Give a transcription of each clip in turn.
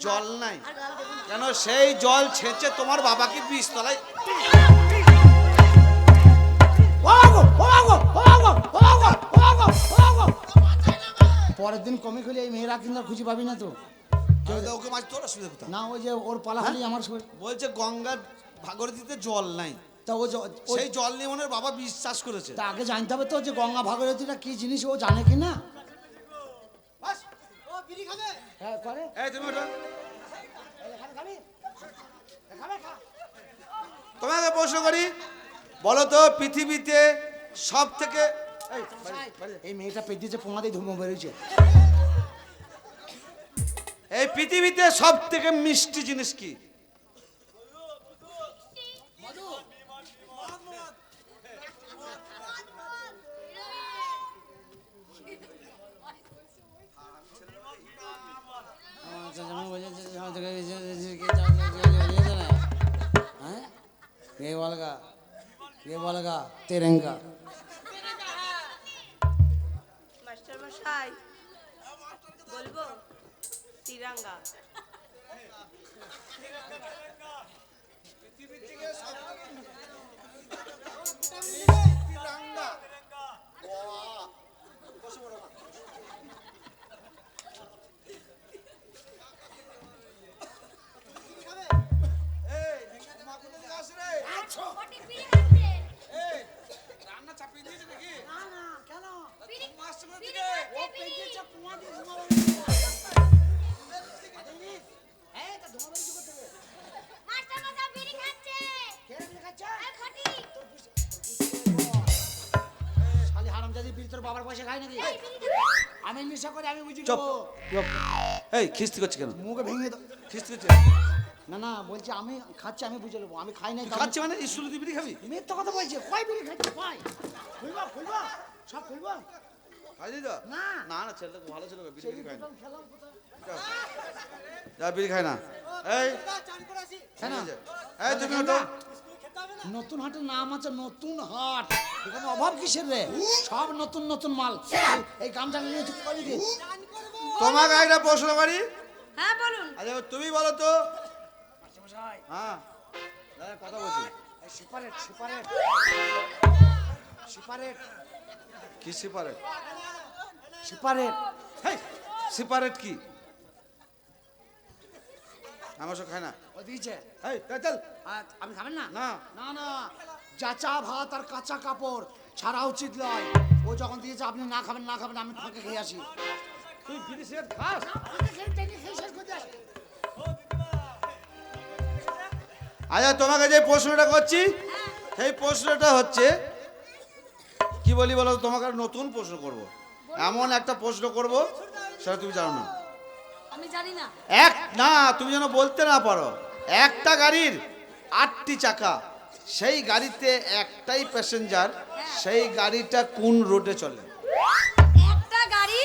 জল নাই। কেন সেই জল ছেঁচে তোমার বাবাকে বিষ বীজতলায় পরের দিন কমে খুলে এই মেয়েরা কিন্তু খুঁজে পাবি না তো। ওকে মাছ তোর অসুবিধা কোথায়? না ওই যে ওর পালা খালি আমার শরীর বলছে গঙ্গার ভাগরথীতে জল নাই। তা ও ও- সেই জল নিয়ে মনে হয় বাবা বিশ্বাস করেছে। তা আগে জানতে হবে তো যে গঙ্গা ভাগীরথীটা কি জিনিস ও জানে কি না? হ্যাঁ করে। এই তুমি ওঠো। তোমাকে প্রশ্ন করি বলো তো পৃথিবীতে সব থেকে এই, মেয়েটা পেট দিয়েছে পোঙাতেই ধুমো বেরিয়েছে এই পৃথিবীতে সব থেকে মিষ্টি জিনিস কি? তেরেঙ্গা মাস্টার মশাই বলব তিরাঙ্গা বাবার পয়সা খাই নাকি আমি নেশা করে আমি বুঝি চুপ। এই খিস্তি করছি কেন? মুখে ভেঙে দাও। খিস্তি করছি? না না বলছি আমি খাচ্ছি আমি বুঝে নেব। আমি খাই নাই খাচ্ছি মানে স্কুলে তুই বিড়ি খাবি? মিথ্যা কথা বলছে। কয় বিড়ি খাচ্ছি? কয়? খুলবা খুলবা সব খুলবা। খাইলি তো? না। না না ছেলেটা ভালো ছিল বিড়ি বিড়ি খায় না বোতল খেলাম কোথায়? যা। বিড়ি খায় না। এই। কেন? এই তুমি নতুন হাটের নাম আছে নতুন হাট। এখানে অভাব কিসের রে? সব নতুন নতুন মাল। এই গামছা নিয়ে তুই কই দিবি তোমাকে একটা প্রশ্ন করি হ্যাঁ বলুন। আচ্ছা তুমি বলো তো। হ্যাঁ। দাদা, কথা বলছি। সিপারেট সিপারেট সিপারেট কি সিপারেট? সিপারেট? সিপারেট কি? আমার সব খায় না। ও দিয়েছে। এই চল, চল আমি খাবেন না? না। না না। চাচা ভাত আর কাঁচা কাপড় ছাড়া উচিত নয়। ও যখন দিয়েছে আপনি না খাবেন না খাবেন আমি ফাঁকে খেয়ে আসি। তুই সিগারেট খাস। আচ্ছা তোমাকে যে প্রশ্নটা করছি সেই প্রশ্নটা হচ্ছে কি বলি বলো তোমাকে নতুন প্রশ্ন করব। এমন একটা প্রশ্ন করব সেটা তুমি জানো না। আমি জানি না। এক না তুমি যেন বলতে না পারো। একটা গাড়ির আটটি চাকা সেই গাড়িতে একটাই প্যাসেঞ্জার সেই গাড়িটা কোন রোডে চলে? একটা গাড়ি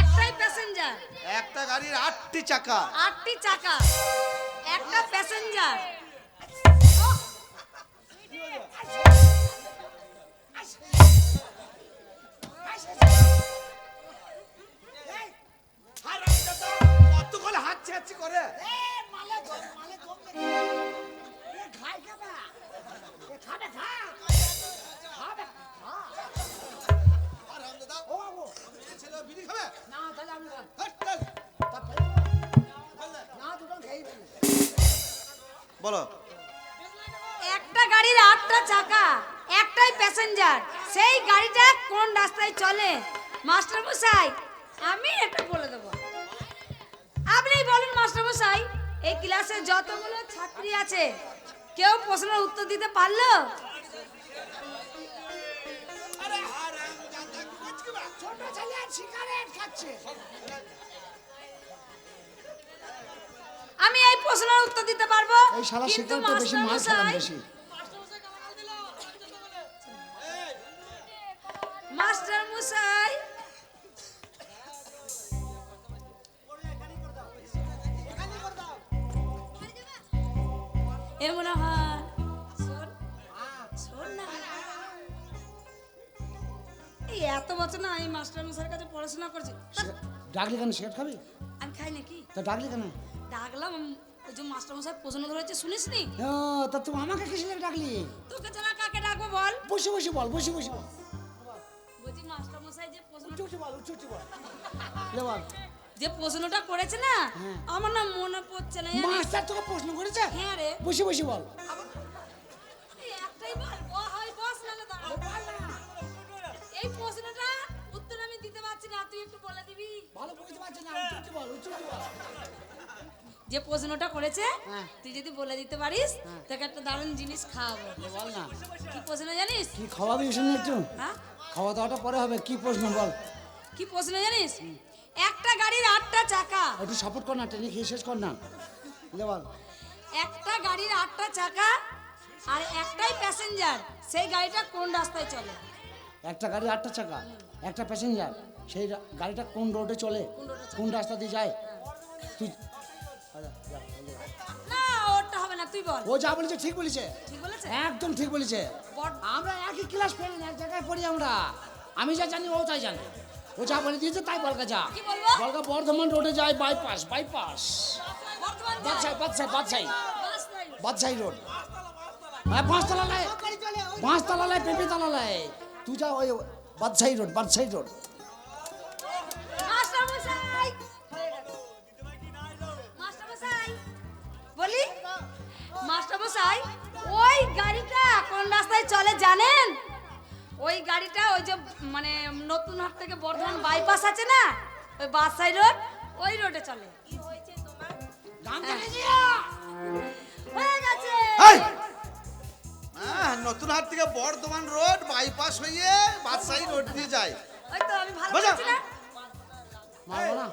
একটাই প্যাসেঞ্জার একটা গাড়ির আটটি চাকা। আটটি চাকা একটা প্যাসেঞ্জার না দুটো খেয়েই ফেলি। বলো। একটা গাড়ির আটটা চাকা একটাই প্যাসেঞ্জার সেই গাড়িটা কোন রাস্তায় চলে? মাস্টার মশাই আমি এটা বলে দেবো। আপনি বলুন মাস্টার মশাই এই ক্লাসে যতগুলো ছাত্রী আছে কেউ প্রশ্নের উত্তর দিতে পারল? ছোট ছেলে সিগারেট খাচ্ছে। আমি এই প্রশ্নের উত্তর দিতে পারব এই শালা বেশি বেশি। এর মনে হয়? এত বছর না এই মাস্টার মশাইয়ের কাছে পড়াশোনা করছি। ডাকলি কেন? সিগারেট খাবি? আমি খাই নাকি? তা ডাকলি কেন? ডাকলাম ওই যে মাস্টারমশাই প্রশ্ন ধরেছে শুনিস নি তা তুমি আমাকে কিসে ডাকলি? তোকে ছাড়া কাকে ডাকবো বল? বসে বসে বল বসে বসে বল। বলছি মাস্টারমশাই যে প্রশ্ন উঠে বল উঠে বল। লে বল। যে প্রশ্নটা করেছে না হ্যাঁ। আমার না মনে পড়ছে না? মাস্টার তোকে প্রশ্ন করেছে? হ্যাঁ রে। বসে বসে বল। একটাই বল হয় বস দাঁড়া। এই প্রশ্নটা উত্তর আমি দিতে পারছি না তুই একটু বলে দিবি? ভালো বুঝতে পারছি না বল বল। যে প্রশ্নটা করেছে হ্যাঁ। তুই যদি বলে দিতে পারিস তোকে একটা দারুণ জিনিস খাওয়াবো। বল না। কি প্রশ্ন জানিস? কি খাওয়াবি শুনে একটু? হ্যাঁ? খাওয়া দাওয়াটা পরে হবে কি প্রশ্ন বল? কি প্রশ্ন জানিস? একটা গাড়ির আটটা চাকা। একটু সাপোর্ট কর না ট্রেনে খেয়ে শেষ কর না। বল। একটা গাড়ির আটটা চাকা আর একটাই প্যাসেঞ্জার সেই গাড়িটা কোন রাস্তায় চলে? একটা গাড়ি আটটা চাকা একটা প্যাসেঞ্জার সেই গাড়িটা কোন রোডে চলে? কোন রাস্তা দিয়ে যায়? তুই। না ওটা হবে না তুই বল। ও যা বলেছে ঠিক বলেছে। ঠিক বলেছে? একদম ঠিক বলেছে। আমরা একই ক্লাস ফেল এক জায়গায় পড়ি আমরা। আমি যা জানি ও তাই জানে। ও যা বলে দিয়েছে তাই বলকা যা। কি বলকা বর্ধমান রোডে যায় bypass bypass. Badshahi Badshahi Badshahi Badshahi road হ্যাঁ পাঁচতলা লাই পাঁচতলা লাই পেঁপেতলা লাই তুই যা ওই বাদশাই রোড বাদশাই রোড! বলি? মাস্টারমশাই ওই গাড়িটা কোন রাস্তায় চলে জানেন? ওই গাড়িটা ওই যে মানে নতুন হাট থেকে বর্ধমান বাইপাস আছে না? ওই বাসাই রোড ওই রোডে চলে। হয়ে। গেছে। হ্যাঁ নতুন হাট থেকে বর্ধমান রোড বাইপাস হয়ে বাদশাহী রোড দিয়ে যায়। ওই তো আমি ভালো না।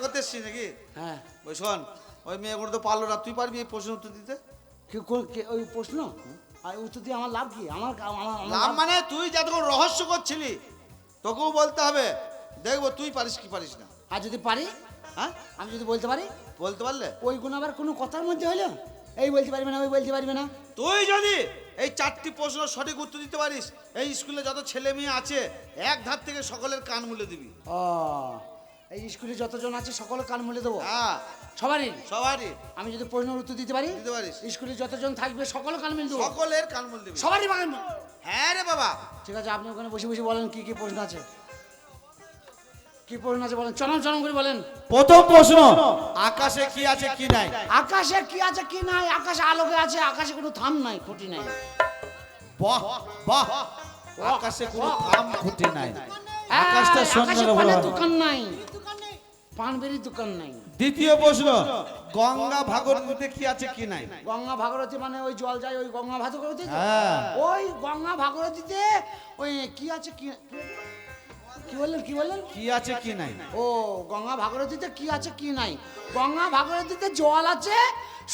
করতে এসছিস নাকি? হ্যাঁ। ওই শোন ওই মেয়েগুলো তো পারল না তুই পারবি এই প্রশ্ন উত্তর দিতে? কি ওই প্রশ্ন? আর উত্তর দিয়ে আমার লাভ কি? আমার লাভ- মানে তুই যতক্ষণ রহস্য করছিলি তোকেও বলতে হবে দেখব তুই পারিস কি পারিস না। আর যদি পারি? হ্যাঁ? আমি যদি বলতে পারি? বলতে পারলে? ওই গুণ আবার কোনো কথার মধ্যে হলো? এই বলতে পারবে না ওই বলতে পারবে না। তুই যদি এই চারটি প্রশ্ন সঠিক উত্তর দিতে পারিস এই স্কুলে যত ছেলে মেয়ে আছে এক ধার থেকে সকলের কান মুলে দিবি। ও এই স্কুলে যতজন আছে সকলে কান মুলে দেবো। হ্যাঁ। সবারই? সবারই। আমি যদি প্রশ্নের উত্তর দিতে পারি? দিতে পারিস। স্কুলে যতজন থাকবে সকলে কান মিল দেবো। সকলের কান মুলে দিবি। সবারই বাগান হ্যাঁ রে বাবা। ঠিক আছে আপনি ওখানে বসে বসে বলেন কি কি প্রশ্ন আছে? কি প্রশ্ন আছে বলেন? চরম চরম করে বলেন। প্রথম প্রশ্ন আকাশে কি আছে কি নাই? আকাশে কি আছে কি নাই? আকাশে আলোকে আছে আকাশে কোনো থাম নাই খুঁটি নাই। বাহ বাহ। আকাশে কোনো থাম খুঁটি নাই। হ্যাঁ, আকাশটা সুন্দর বলো। দোকান নাই। পানবেরির দোকান নাই। দ্বিতীয় প্রশ্ন গঙ্গা ভাগীরথীতে কি আছে কি নাই? গঙ্গা মানে ওই জল যায় ওই গঙ্গা ভাগরথী তো? হ্যাঁ। ওই গঙ্গা ওই কি আছে কি কি বললেন কি বললেন? কি আছে কি নাই? ও গঙ্গা কি আছে কি নাই? গঙ্গা জল আছে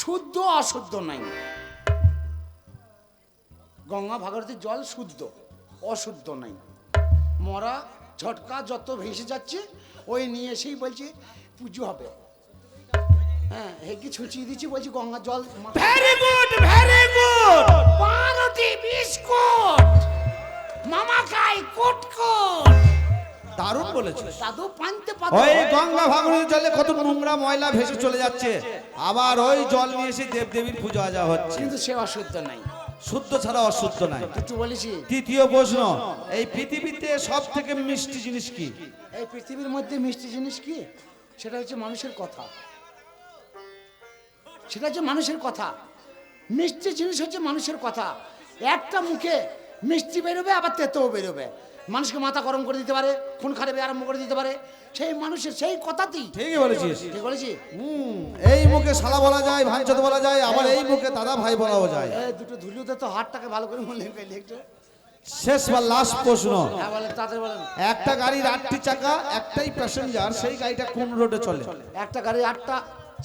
শুদ্ধ অশুদ্ধ নাই। গঙ্গা ভাগরথীর জল শুদ্ধ অশুদ্ধ নাই। মরা ঝটকা যত ভেসে যাচ্ছে ওই নিয়ে এসেই বলছি পুজো হবে। হ্যাঁ হেকি ছুঁচিয়ে দিচ্ছি বলছি গঙ্গা জল ভেরি গুড ভেরি গুড পাউরুটি বিস্কুট! মামা খাই কুটকুট! দারুণ বলেছিস। দাদু পানতে ওই গঙ্গা ভাগীরথী জলে কত নোংরা ময়লা ভেসে চলে যাচ্ছে। আবার ওই জল নিয়ে এসে দেবদেবীর পুজো আজা হচ্ছে। কিন্তু সে অশুদ্ধ নাই। শুদ্ধ ছাড়া অশুদ্ধ নাই। তৃতীয় প্রশ্ন এই পৃথিবীতে সব থেকে মিষ্টি জিনিস কি? এই পৃথিবীর মধ্যে মিষ্টি জিনিস কি? সেটা হচ্ছে মানুষের কথা। সেটা হচ্ছে মানুষের কথা। মিষ্টি জিনিস হচ্ছে মানুষের কথা। একটা মুখে মিষ্টি বেরোবে আবার তেতেও বেরোবে। মানুষকে মাথা গরম করে দিতে পারে খুন খারাপে আরম্ভ করে দিতে পারে সেই মানুষের সেই কথাতেই ঠিকই বলেছিস। ঠিক বলেছি। হুম, এই মুখে শালা বলা যায় ভাঞ্চত বলা যায় আবার এই মুখে দাদা ভাই বলাও যায়। এই দুটো ধুলিওতে তো হাতটাকে ভালো করে মনে পেলে একটু। শেষ বা লাস্ট প্রশ্ন। হ্যাঁ একটা গাড়ির আটটি চাকা একটাই প্যাসেঞ্জার সেই গাড়িটা কোন রোডে চলে? একটা গাড়ি আটটা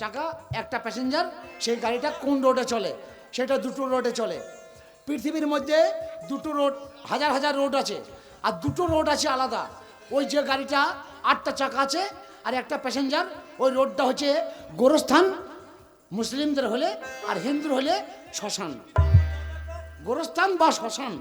চাকা একটা প্যাসেঞ্জার সেই গাড়িটা কোন রোডে চলে? সেটা দুটো রোডে চলে। পৃথিবীর মধ্যে দুটো রোড হাজার হাজার রোড আছে। আর দুটো রোড আছে আলাদা। ওই যে গাড়িটা, আটটা চাকা আছে আর একটা প্যাসেঞ্জার ওই রোডটা হচ্ছে গোরস্থান, মুসলিমদের হলে আর হিন্দুর হলে শ্মশান। গোরস্থান বা শ্মশান।